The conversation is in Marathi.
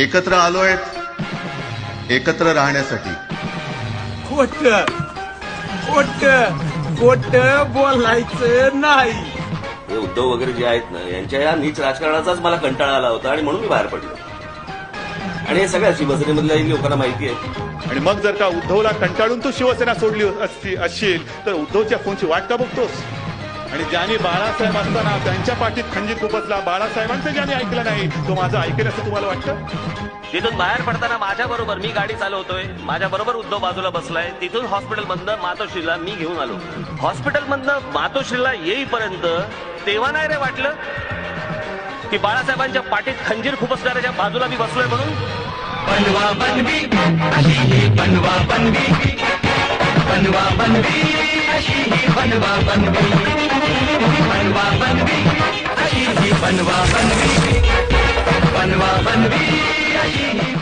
एकत्र आलोय एकत्र राहण्यासाठी. खोट खोट खोट बोलायचं नाही. हे उद्धव वगैरे जे आहेत ना यांच्या या नीच राजकारणाचाच मला कंटाळा आला होता आणि म्हणून मी बाहेर पडलो. आणि हे सगळ्या शिवसेनेमधल्या लोकांना माहिती आहे. आणि मग जर का उद्धवला कंटाळून तू शिवसेना सोडली असती असशील तर उद्धवच्या फोनची वाट का बघतोस? आणि ज्यांनी बाळासाहेब असताना त्यांच्या पाठीत खंजीर खुपसला बाळासाहेबांचं ज्यांनी ऐकलं नाही तो माझं ऐकेल असं तुम्हाला वाटतं? तिथून बाहेर पडताना माझ्या बरोबर मी गाडी चालवतोय माझ्या बरोबर उद्धव बाजूला बसलाय तिथून हॉस्पिटल मधनं मातोश्रीला मी घेऊन आलो. हॉस्पिटल मधनं मातोश्रीला येईपर्यंत तेव्हा नाही रे वाटलं की बाळासाहेबांच्या पाठीत खंजीर खुपसणाऱ्याच्या बाजूला मी बसलोय म्हणून? बनवा बनवी अशी बनवा बनवी. बनवा बनवी अशी ही बनवा बनवी. बनवा बनवी अशी ही बनवा बनवी. बनवा बनवी अशी ही